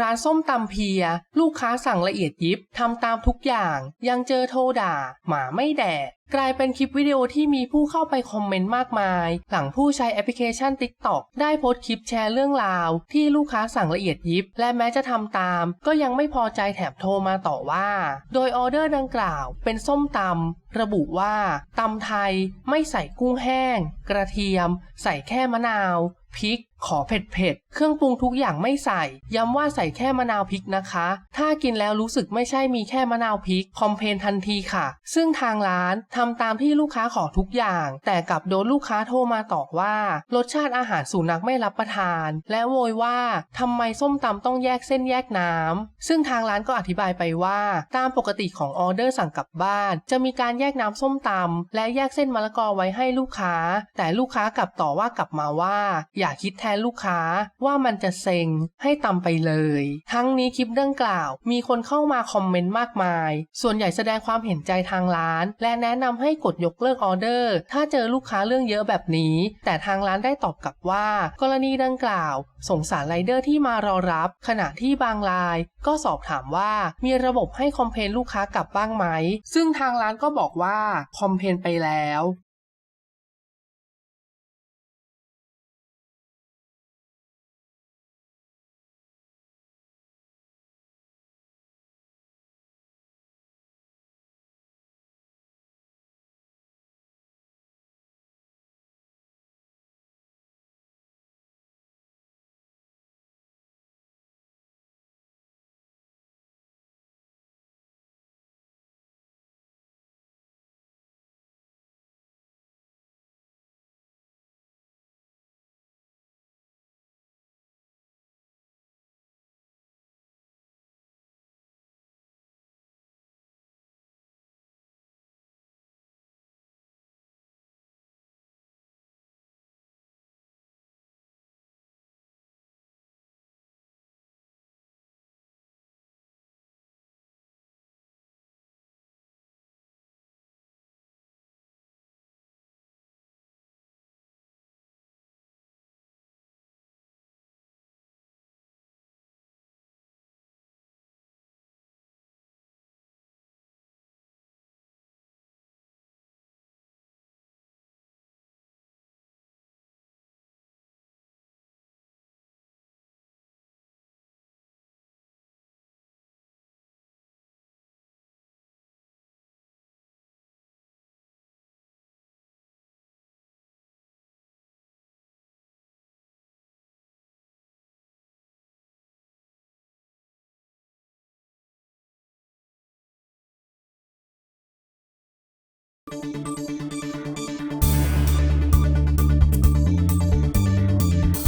ร้านส้มตำเพีย ลูกค้าสั่งละเอียดยิบทำตามทุกอย่าง ยังเจอโทรด่า หมาไม่แดกกลายเป็นคลิปวิดีโอที่มีผู้เข้าไปคอมเมนต์มากมาย หลังผู้ใช้แอปพลิเคชัน TikTok ได้โพสต์คลิปแชร์เรื่องราว ที่ลูกค้าสั่งละเอียดยิบ และแม้จะทำตาม ก็ยังไม่พอใจแถมโทรมาต่อว่า โดยออเดอร์ดังกล่าวเป็นส้มตำระบุว่าตำไทยไม่ใส่กุ้งแห้ง กระเทียม ใส่แค่มะนาว พริก ขอเผ็ดเผ็ดๆเครื่องปรุงทุกอย่างไม่ใส่ ย้ำว่าใส่แค่มะนาวพริกนะคะ ถ้ากินแล้วรู้สึกไม่ใช่มีแค่มะนาวพริก คอมเพนทันทีค่ะ ซึ่งทางร้านทำตามที่ลูกค้าขอทุกอย่าง แต่กลับโดนลูกค้าโทรมาตอกว่า รสชาติอาหารสุนัขไม่รับประทาน และโวยว่าทำไมส้มตำต้องแยกเส้นแยกน้ำซึ่งทางร้านก็อธิบายไปว่า ตามปกติของออเดอร์สั่งกลับบ้าน จะมีการแยกน้ำส้มตำและแยกเส้นมะละกอไว้ให้ลูกค้า แต่ลูกค้ากลับต่อว่ากลับมาว่า อย่าคิดแทนลูกค้าว่ามันจะเซ็งให้ตำไปเลย ทั้งนี้คลิปเรื่องกล่าว มีคนเข้ามาคอมเมนต์มากมาย ส่วนใหญ่แสดงความเห็นใจทางร้าน และแนะนำให้กดยกเลิกออเดอร์ ถ้าเจอลูกค้าเรื่องเยอะแบบนี้ แต่ทางร้านได้ตอบกลับว่า กรณีดังกล่าว สงสารไรเดอร์ที่มารอรับ ขณะที่บางราย ก็สอบถามว่ามีระบบให้คอมเพลนลูกค้ากลับบ้างไหมซึ่งทางร้านก็บอกว่าคอมเพลนไปแล้ว Thank you.